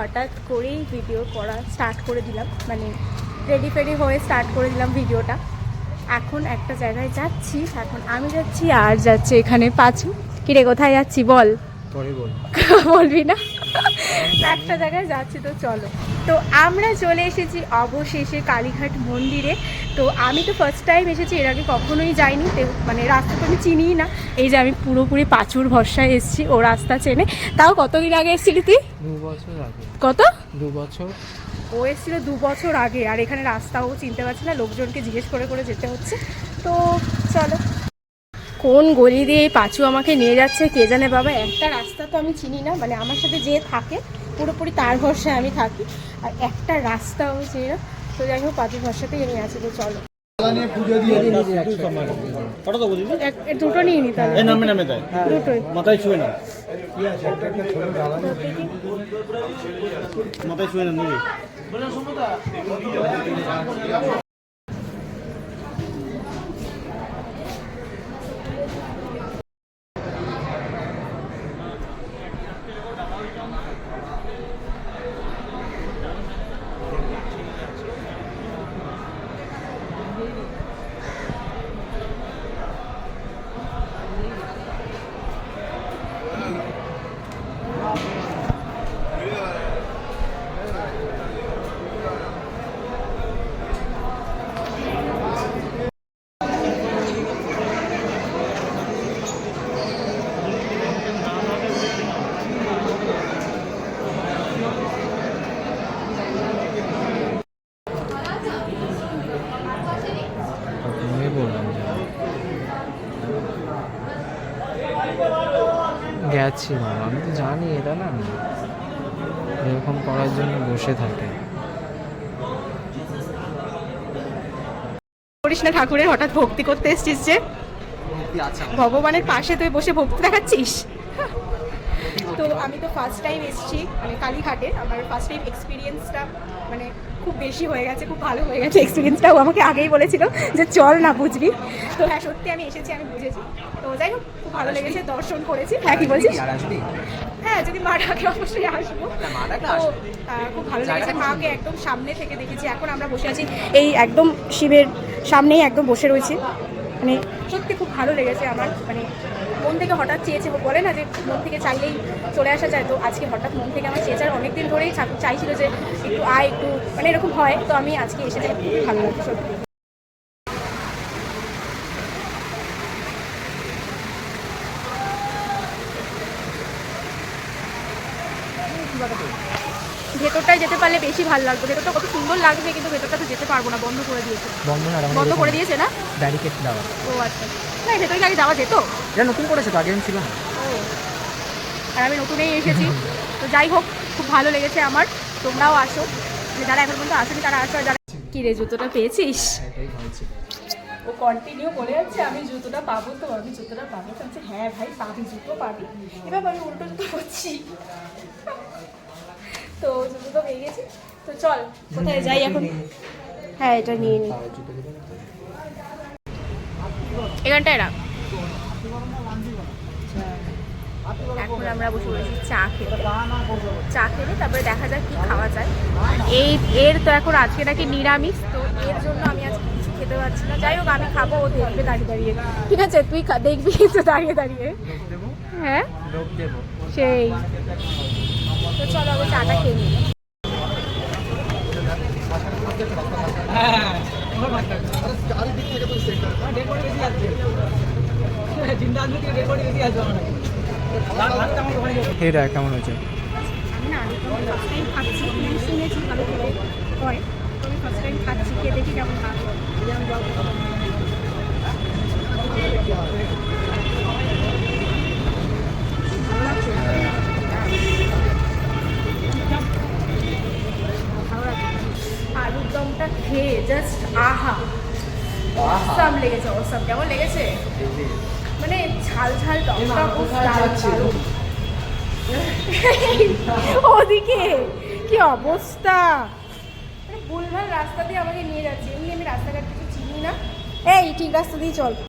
হঠাৎ করেই ভিডিও করা স্টার্ট করে দিলাম। মানে রেডি ফেডি হয়ে স্টার্ট করে দিলাম ভিডিওটা এখন একটা জায়গায় যাচ্ছি এখন আমি যাচ্ছি আর যাচ্ছে এখানে পাঁচু। কিরে কোথায় যাচ্ছি বল? বল। বলবি না? একটা জায়গায় যাচ্ছি তো চলো। তো আমরা চলে এসেছি অবশেষে কালীঘাট মন্দিরে। তো আমি তো ফার্স্ট টাইম এসেছি এর আগে কখনোই যাইনি। মানে রাস্তা তো আমি চিনিই না। এই যে আমি পুরোপুরি পাঁচুর ভরসায় এসেছি ও রাস্তা চেনে। তাও কতদিন আগে এসেছিলি তুই? দু বছর আগে। কত? দু বছর। ও এসেছিল দু বছর আগে আর এখানে রাস্তাও চিনতে পারছি না লোকজনকে জিজ্ঞেস করে করে যেতে হচ্ছে। তো চলো। কোন গলি দিয়ে পাঁচু আমাকে নিয়ে যাচ্ছে কে জানে বাবা? একটা রাস্তা তো আমি চিনি না মানে আমার সাথে যে থাকে পুরোপুরি তার ভরসায় আমি থাকি। আর একটা রাস্তাও চিনি না তো যাই হোক পাঁচুর ভরসাতেই আমি আছি তো চলো। দুটো নিয়ে নি তাহলে। নামে নামে দুটোই। মাথায় ছুঁয়ে না মাথায় ছুঁয়ে নাও গেছিলাম আমি তো জানি এটা না। এরকম করার জন্য বসে থাকে। করিস না ঠাকুরের হঠাৎ ভক্তি করতে এসছিস যে। ভগবানের পাশে তুই বসে ভক্তি দেখাচ্ছিস? তো আমি তো ফার্স্ট টাইম এসেছি মানে কালীঘাটে। আমার ফার্স্ট টাইম এক্সপিরিয়েন্সটা মানে খুব বেশি হয়ে গেছে খুব ভালো হয়ে গেছে এক্সপিরিয়েন্সটা ও আমাকে আগেই বলেছিল যে চল না বুঝবি। তো হ্যাঁ সত্যি আমি এসেছি আমি বুঝেছি। তো যাই হোক খুব ভালো লেগেছে দর্শন করেছি। হ্যাঁ কি বলছিস? হ্যাঁ যদি মা ডাকে অবশ্যই আসব। তো খুব ভালো লেগেছে মাকে একদম সামনে থেকে দেখেছি। এখন আমরা বসে আছি এই একদম শিবের সামনেই একদম বসে রয়েছি। মানে সত্যি খুব ভালো লেগেছে আমার মানে মন থেকে হঠাৎ চেয়েছে বলে না যে মন থেকে চাইলেই চলে আসা যায়। তো আজকে হঠাৎ মন থেকে আমার চেয়েছে, আর অনেকদিন ধরেই চাইছিল যে একটু আয়, একটু মানে এরকম হয়। তো আমি আজকে এসে যাই ভালো লাগছে সত্যি। ভেতরটায় যেতে পারলে বেশি ভালো লাগবে। ভেতরটা কত সুন্দর লাগবে কিন্তু ভেতরটা তো যেতে পারব না বন্ধ করে দিয়েছে। বন্ধ না বন্ধ করে দিয়েছে না? ব্যারিকেড দেওয়া। ও আচ্ছা। না ভেতরে কি আগে যাওয়া যেত? এটা নতুন করেছে তো আগে ছিল না। ও। আর আমি নতুনেই এসেছি। তো যাই হোক খুব ভালো লেগেছে আমার। তোমরাও আসো। যারা এখন পর্যন্ত আসেনি তারা আসো যারা কি রে জুতোটা পেয়েছিস? এটাই ও কন্টিনিউ বলে যাচ্ছে আমি জুতোটা পাবো তো আমি জুতোটা পাবো। তো হ্যাঁ ভাই পাবি জুতো পাবি। এবার আমি উল্টো জুতো করছি। তো জুতো তো পেয়ে গেছি। তো চল কোথায় যাই এখন? হ্যাঁ এটা নিয়ে নিই এখানটায় রাখ এখন আমরা বসে বসেছি চা খেতে। চা খেলে তারপরে দেখা যাক কি খাওয়া যায়। এই এর তো এখন আজকে নাকি নিরামিষ তো এর জন্য আমি আজকে কিছু খেতে পারছি না। যাই হোক আমি খাব ও দেখবে দাঁড়িয়ে দাঁড়িয়ে। ঠিক আছে তুই দেখবি তো দাঁড়িয়ে দাঁড়িয়ে। হ্যাঁ? সেই। তো চলো আগে চাটা খেয়ে নিই। এটা কেমন হয়েছে? না আমি তো ফার্স্ট টাইম খাচ্ছি শুনেছি। অসাম লেগেছে অসাম। কেমন লেগেছে? মানে ঝাল ঝাল টকটা খুব দারুণ। ওদিকে কি অবস্থা? মানে ভুলভাল রাস্তা দিয়ে আমাকে নিয়ে যাচ্ছে। এমনি আমি রাস্তাঘাট কিছু চিনি না। এই ঠিক রাস্তা দিয়ে চল।